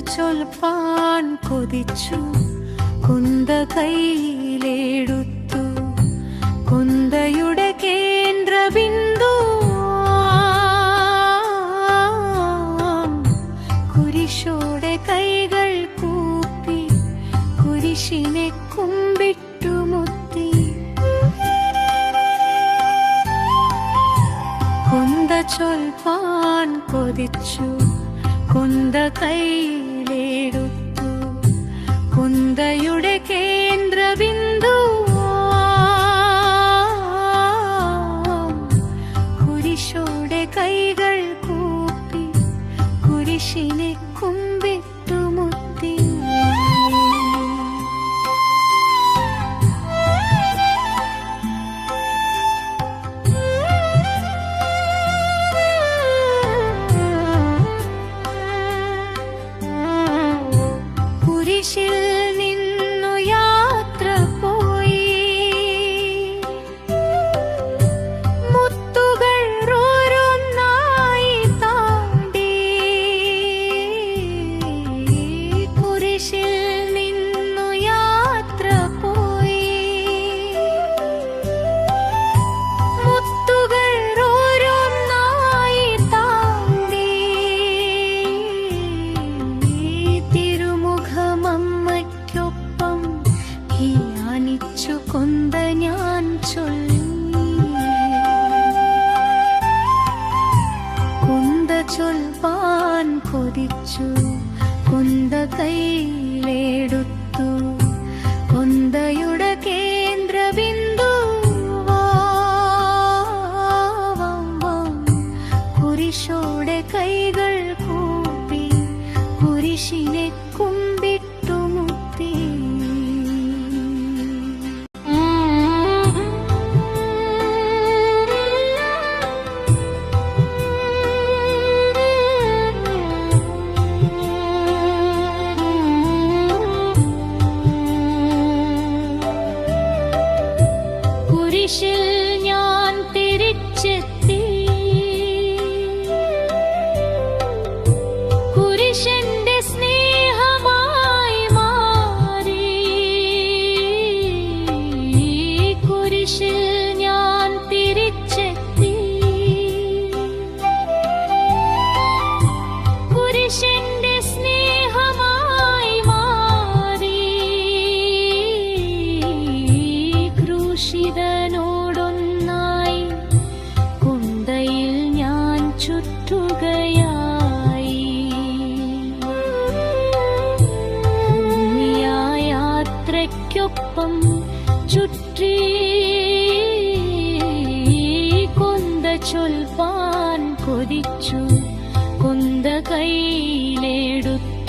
ചൊൽപ്പാൻ കൊതിച്ചു. കുന്ത കയ്യിലെടുത്തു. കുന്തയുടെ കേന്ദ്ര ബിന്ദു കുരിശോടെ കൈകൾ കൂപ്പി കുരിശിനെ കുമ്പിട്ടു മുത്തി. കുന്ത ചൊൽപ്പാൻ കൊതിച്ചു. കുന്ത കയ്യിലെടുത്തു കുന്തയുടെ കേന്ദ്രബിന്ദു കുരിശോടെ കൈകൾ കൂപ്പി കുരിശിനെ കുമ്പിട്ടു മുത്തി കുരിശിൽ കൊതിച്ചു കുന്ത കയ്യിലെടുത്തു കുന്തയുടെ കേന്ദ്രബിന്ദു കുരിശോടെ കൈകൾ കൂപ്പി കുരിശിനെ കുരിശിൽ ഞാൻ തിരിച്ചെത്തി. കുരിശന്റെ സ്നേഹമായി മാറി. കുരിശിൽ ഞാൻ തിരിച്ചെത്തി. കുരിശന്റെ ക്രൂശിതനോടൊന്നായി കുന്തയിൽ ഞാൻ ചുറ്റുകയായി. യാത്രയ്ക്കൊപ്പം ചുറ്റി കൊന്ത ചൊൽപ്പാൻ കൊതിച്ചു കുന്ത കയ്യിലെടുത്തു